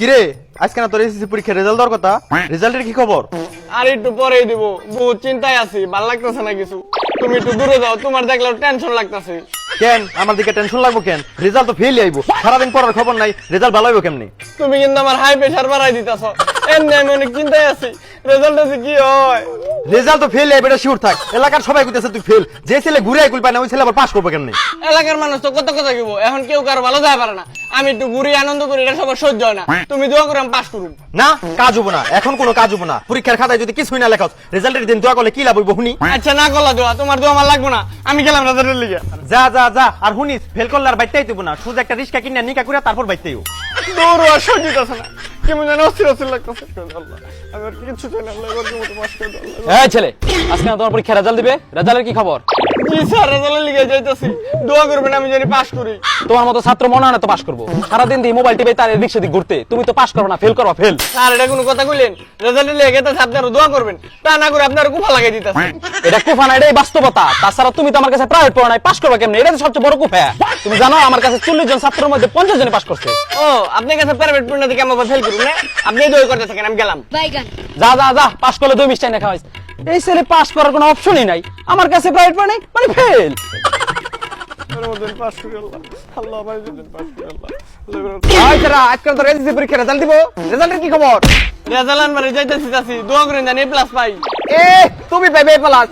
কিরে আজকে না তোর এসএসসি পরীক্ষার রেজাল্ট দেওয়ার কথা? রেজাল্টের কি খবর? আর একটু পরেই দিব বহুত চিন্তায় আছি ভালো লাগতেছে না কিছু। তুমি একটু দূরে যাও তোমার দেখলে টেনশন লাগতেছে। কেন? আমার দিকে টেনশন লাগবো কেন? রেজাল্ট তো ফেল আইবো। সারাদিন পড়ার খবর নাই রেজাল্ট ভালো হইবো কেমনি? তুমি কিন্তু আমার হাই প্রেশার বাড়াই দিতেছ। এমনি আমি অনেক চিন্তায় আছি রেজাল্ট আছে কি হয়? রেজাল্ট তো ফেল আইবে এটা শিওর থাক। এলাকার সবাই কইতেছে তুই ফেল যে ছেলে ঘুরে আইকুল পায় না ওই ছেলে আবার পাস করবে কেমনি? এলাকার মানুষ তো কত কথা দিব এখন কেউ কারও ভালো যায় পারে না। আমি একটু ঘুরি আনন্দ করি এটা সবার সহ্য হয় না। তুমি দোয়া করে আমি পাস করুন না কাজ হব না এখন কোনো কাজ হব না। পরীক্ষার খাতায় যদি কিছুই না লেখাও রেজাল্টের দিন দোয়া করলে কি লাভ হইব হুনি? আচ্ছা না করলা দোয়া তোমার দোয়া আমার লাগবো না। আমি গেলাম রেজাল্টের লিগে। যা যা যা আর হুনিস ফেল করলে আর বাইতেই দেবো না। শুধু একটা রিস্কা কিনে নিকা করে তারপর বাইতেইও দৌড় আর সহ্য না। এই ছেলে আজকে তোমার পরীক্ষা রেজাল্ট দিবে? রেজাল্টের কি খবর? জি স্যার রেজাল্টের লিগে যাইতেছি। দোয়া করবেন আমি জানি পাস করি। তোমার মতো ছাত্র মনে হয় না তো পাস করব। সারাদিন দিয়ে মোবাইল টিপে তার এদিক সেদিক ঘুরতে। তুমি তো পাস করো না ফেল করো ফেল স্যার এটা কোনো কথা কইলেন? রেজাল্টের লিগে গেতেছে আপনারা দোয়া করবেন। তা না করে আপনারা কুফা লাগাই দিতেছে। এটা কুফা না এটাই বাস্তবতা। তাছাড়া তুমি তো আমার কাছে প্রাইভেট পড়া নাই পাস করবে কেমনে? এটা তো সবচেয়ে বড় কুফা। তুমি জানো আমার কাছে চল্লিশ জন ছাত্রের মধ্যে পঞ্চাশ জনে পাস করছে। ও আপনার কাছে প্রাইভেট পড়না থেকে আমার ফেল করুন না? আপনি দোয়া করতে থাকেন আমি গেলাম। যা যা যা পাস করলে দুই মিষ্টাই না খাওয়াইস। এই ছেলে পাস করার কোনো অপশনই নাই। আমার কাছে প্রাইভেট মানে মানে ফেল আজকাল পরীক্ষার রেজাল্ট দিব। রেজাল্টের কি খবর? রেজাল্ট মানে যাইতেছি দোয়া করেন জানি প্লাস পাই। এ তুমি ভেবে প্লাস।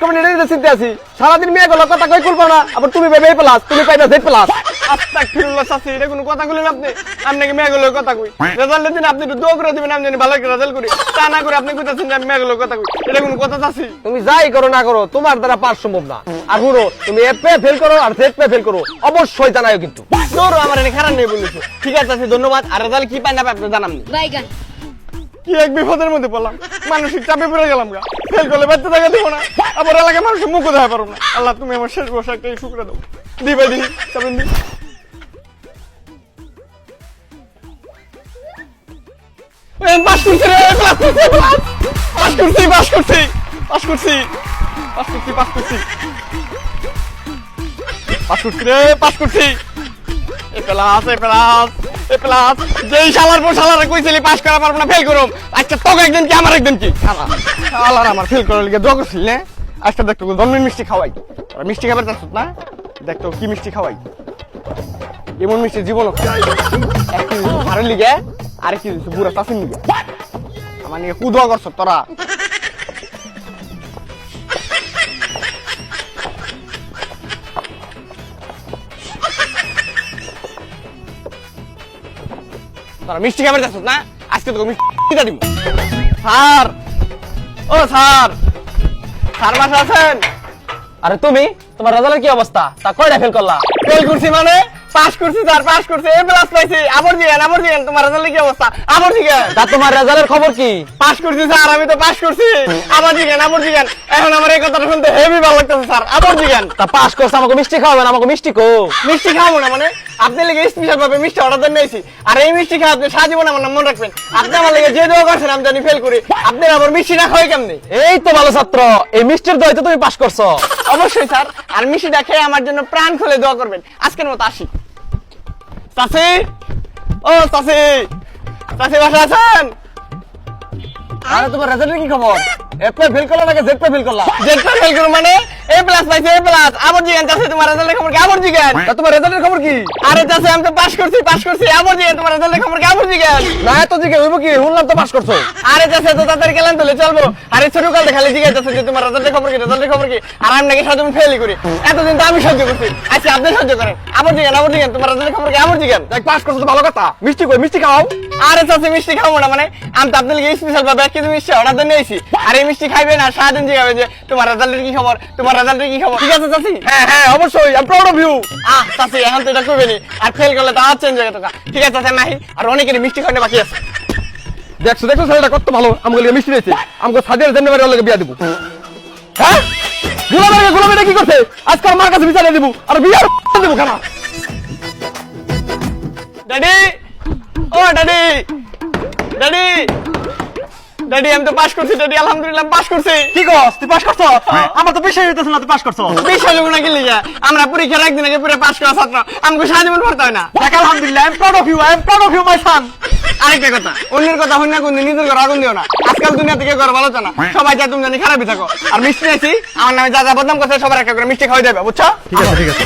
তুমি চিন্তা আছি। সারাদিন মেয়ে গুলো কথা কই করব না আবার তুমি প্লাস তুমি পাইবে জেড প্লাস। আস্তাগফিরুল্লাহ চাচি এটা কোনো কথা কইলেন আপনি? আপনাকে মেয়েগুলোর কথা কই। রেজাল্টের দিন আপনি একটু দোয়া করে দিবেন আমি জানি ভালো একটা রেজাল্ট করি। তা না করে আপনি কইতাছেন যে আমি মেয়েগুলোর কথা কই। এটা কোনো কথা চাচি? তুমি যাই করো না করো তোমার দ্বারা পাস সম্ভব না। আর শুনো তুমি এফ পে ফেল করো আর জেড পে ফেল করো অবশ্যই জানাও কিন্তু। আমার এনে খারাপ নেই বলেছে। ঠিক আছে ধন্যবাদ। আর রেজাল্ট কি পাই না পাই আপনি জানামনি বাইগান। কি এক বিপদের মধ্যে পড়লাম? মানসিক চাপে পড়ে গেলাম গা। ফেল করলে বাচ্চা টাকা দেবো না। আবার এলাকার মানুষের মুখ দেখাতে পারব না। আল্লাহ, তুমি আমার শেষ বসে একটা শুক্রে দাও। দিবে দি চাপেন দি। পাস করছি রে পাস করছি পাস করছি পাস করছি। পাস করছি। পাস করছি রে পাস করছি। A plus A plus A plus, যেই শালার পর শালারে কইছিলি, পাস করা পারব না ফেল করো আচ্ছা তোকে একদিন কি, আমার একদিন কি? শালা, শালার আমার ফেল করার লিগে দোয়া করছিল, না? আজকে দেখতো জন্মের মিষ্টি খাওয়াই। মিষ্টি খাবার চাচ্ছ না? দেখতো কি মিষ্টি খাওয়াই। এমন মিষ্টি জীবন এক কেজি ভারের লিগে আরেক কেজি বুড়া চাষির লিগে। আমার নিয়ে কুদোয়া করছ তোরা। তোরা মিষ্টি খাবার যাচ্ছ না? আজকে তোকে মিষ্টি দিব। স্যার! ও স্যার! স্যার মাস আছেন? আরে তুমি, তোমার রেজাল্টের কি অবস্থা? তা কয়টা ফেল করলা? ফেল করছি মানে? পাস করছি স্যার পাস করছি। এ প্লাস পাইছি। আবার জিগান আবার জিগান তোমার কি অবস্থা? আবার জিগান। তা তোমার রেজাল্টের খবর কি? পাস করছি স্যার আমি তো পাস করছি। আবার জিগান আবার জিগান। এখন আমার এই কথাটা শুনতে হেভি ভালো লাগতেছে স্যার। আবার জিগান। তা পাস করছে আমাকে মিষ্টি খাওয়াবেন আমাকে মিষ্টি কো। মিষ্টি খাব না মানে? আপনি লেগে স্পেশাল ভাবে মিষ্টি অর্ডার দেন নিয়েছি আর এই মিষ্টি খাওয়া আপনি সাজীবন আমার নাম মনে রাখবেন। আপনি আমার লেগে যে দেওয়া করছেন আমি জানি ফেল করি। আপনি আমার মিষ্টি না খাওয়াই কেমনি? এই তো ভালো ছাত্র এই মিষ্টির দইতে তুমি পাস করছ। অবশ্যই, স্যার। আর মিষ্টিটা খেয়ে আমার জন্য প্রাণ খুলে দোয়া করবেন। আজকের মতো আসি। চাষি ও চাষি চাষি বাসা আছেন? আরে, তোমার রেজাল্টের কি খবর? পে ফেল করলা নাকি জেড ফেল করলা? জেটটা ফেল করল মানে? এ প্লাস পাইছে এ প্লাস আবার জিগান চাষি তোমার রেজাল্টের খবর কি? আবার জিগান। তোমার রেজাল্টের খবর কি? আরে চাষি আমি তো পাস করছি পাস করছি। আবার জিগান তোমার রেজাল্টের খবর কি? আবার জিগান। না এত দিকে হইব কি? শুনলাম তো পাস করছ। আরে চাষি তো তাড়াতাড়ি গেলেন তাহলে চলবো। আরে ছোট কালতে খালি জিজ্ঞাসা চাষি যে তোমার রেজাল্টের খবর কি রেজাল্টের খবর কি? আর আমি নাকি সহজে ফেলই করি। এতদিন তো আমি সহ্য করছি। আচ্ছা আপনি সহ্য করেন। আবার জিগান আবার জিগান তোমার রেজাল্টের খবর কি? আবার দেখ পাস করছ তো ভালো কথা। মিষ্টি কই? মিষ্টি খাও আরে চাষি মিষ্টি খাব না মানে আমি তো স্পেশাল ভাবে কেজি মিষ্টি অর্ডার দিয়ে নিয়েছি। আর এই মিষ্টি খাইবেন আর সারাদিন জিগাবে যে তোমার রেজাল্টের কি খবর? তোমার রেজাল্টের কি খবর? ঠিক আছে চাষি হ্যাঁ হ্যাঁ অবশ্যই I proud of you uh চাষি এখন তো এটা আর ফেল করলে তো আর চেঞ্জ হয়ে ঠিক আছে নাহি। আর মিষ্টি খাওয়ানো বাকি আছে। দেখছ দেখছ ছেলেটা কত ভালো। আমাকে মিষ্টি দিয়েছে। আমাকে সাদিয়ার জন্য বাড়ি লাগে বিয়া দিব। হ্যাঁ? কি করছে? আজকাল আমার কাছে বিচারে দিব। আর বিয়ার দিব কেন? ড্যাডি ও ড্যাডি! ড্যাডি! ড্যাডি আমি তো পাস করছি ড্যাডি আলহামদুলিল্লাহ পাস করছি। কি কস তুই পাস করছ? আমার তো বিশ্বাস হইতেছে না তুই পাস করছ। বিশ্বাস হব না কি লিগা? আমরা পরীক্ষার একদিন আগে পুরো পাস করা ছাত্র। আমাকে সারা জীবন পড়তে হয় না। দেখ আলহামদুলিল্লাহ I am proud of you I am proud of you my son আরেকটা কথা অন্যের কথা হইনা কোন নিজের ঘর আগুন দিও না। আজকাল দুনিয়া থেকে ঘর ভালো না। সবাই যা তুমি জানি খারাপই থাকো। আর মিষ্টি আছি আমার নামে যা যা বদনাম করছে সবার একটা করে মিষ্টি খাওয়াই দেবে বুঝছ? ঠিক আছে ঠিক আছে।